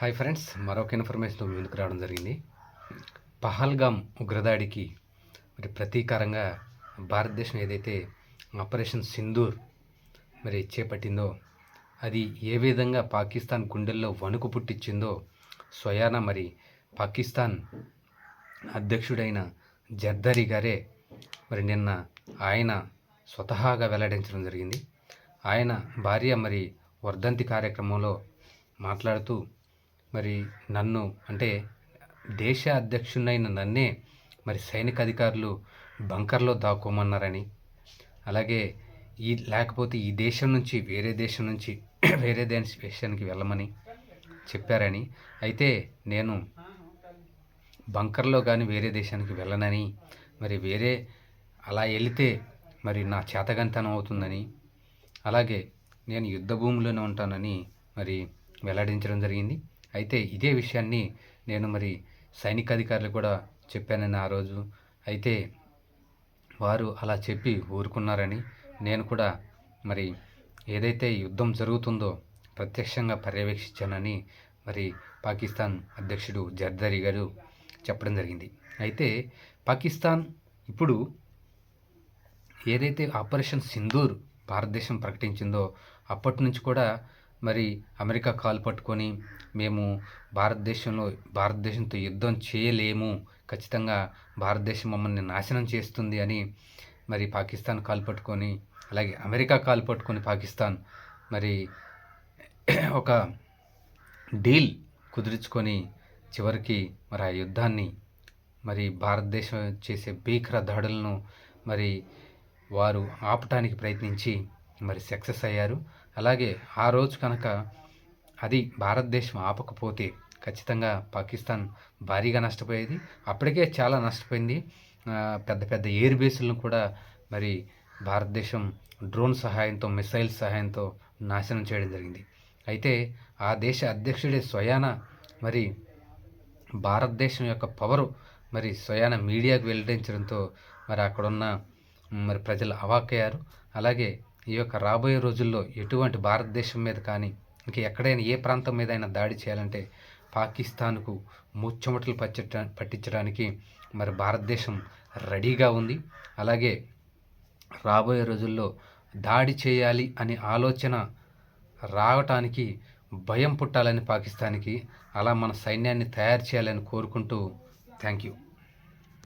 Hi friends మరొక information ముందుకు రావడం జరిగింది. పహల్గామ్ ఉగ్రదాడికి మరి ప్రతీకారంగా భారతదేశం ఏదైతే ఆపరేషన్ సింధూర్ మరి చేపట్టిందో అది ఏ విధంగా పాకిస్తాన్ గుండెల్లో వణుకు పుట్టించిందో స్వయాన మరి పాకిస్తాన్ అధ్యక్షుడైన జర్దరి గారే మరి నిన్న ఆయన స్వతహాగా వెల్లడించడం జరిగింది. ఆయన భార్య మరి వర్ధంతి కార్యక్రమంలో మాట్లాడుతూ మరి నన్ను అంటే దేశ అధ్యక్షుడైన నన్నే మరి సైనిక అధికారులు బంకర్లో దాక్కోమన్నారని. అలాగే ఈ లేకపోతే ఈ దేశం నుంచి వేరే దేశం నుంచి వేరే దేశ దేశానికి వెళ్ళమని చెప్పారని. అయితే నేను బంకర్లో కానీ వేరే దేశానికి వెళ్ళనని మరి వేరే అలా వెళితే మరి నా చేతగంతనం అవుతుందని. అలాగే నేను యుద్ధ భూమిలోనే ఉంటానని మరి వెల్లడించడం జరిగింది. అయితే ఇదే విషయాన్ని నేను మరి సైనిక అధికారులు కూడా చెప్పానని ఆ రోజు. అయితే వారు అలా చెప్పి ఊరుకున్నారని నేను కూడా మరి ఏదైతే యుద్ధం జరుగుతుందో ప్రత్యక్షంగా పర్యవేక్షించానని మరి పాకిస్తాన్ అధ్యక్షుడు జర్దరి గారు చెప్పడం జరిగింది. అయితే పాకిస్తాన్ ఇప్పుడు ఏదైతే ఆపరేషన్ సింధూర్ భారతదేశం ప్రకటించిందో అప్పటి నుంచి కూడా మరి అమెరికా కాలు పట్టుకొని మేము భారతదేశంలో భారతదేశంతో యుద్ధం చేయలేము. ఖచ్చితంగా భారతదేశం మమ్మల్ని నాశనం చేస్తుంది అని మరి పాకిస్తాన్ కాలు పట్టుకొని అలాగే అమెరికా కాలు పట్టుకొని పాకిస్తాన్ మరి ఒక డీల్ కుదుర్చుకొని చివరికి మరి ఆ యుద్ధాన్ని మరి భారతదేశం చేసే భీకర దాడులను మరి వారు ఆపటానికి ప్రయత్నించి మరి సక్సెస్ అయ్యారు. అలాగే ఆ రోజు కనుక అది భారతదేశం ఆపకపోతే ఖచ్చితంగా పాకిస్తాన్ భారీగా నష్టపోయేది. అప్పటికే చాలా నష్టపోయింది. పెద్ద పెద్ద ఎయిర్ బేస్లను కూడా మరి భారతదేశం డ్రోన్ సహాయంతో మిసైల్ సహాయంతో నాశనం చేయడం జరిగింది. అయితే ఆ దేశ అధ్యక్షుడే స్వయాన మరి భారతదేశం యొక్క పవరు మరి స్వయాన మీడియాకు వెల్లడించడంతో మరి అక్కడున్న మరి ప్రజలు అవాక్కయ్యారు. అలాగే ఈ యొక్క రాబోయే రోజుల్లో ఎటువంటి భారతదేశం మీద కానీ ఇంక ఎక్కడైనా ఏ ప్రాంతం మీద అయినా దాడి చేయాలంటే పాకిస్తాన్కు ముచ్చమటలు పచ్చట పట్టించడానికి మరి భారతదేశం రెడీగా ఉంది. అలాగే రాబోయే రోజుల్లో దాడి చేయాలి అనే ఆలోచన రావటానికి భయం పుట్టాలని పాకిస్తాన్కి అలా మన సైన్యాన్ని తయారు చేయాలని కోరుకుంటూ థ్యాంక్ యూ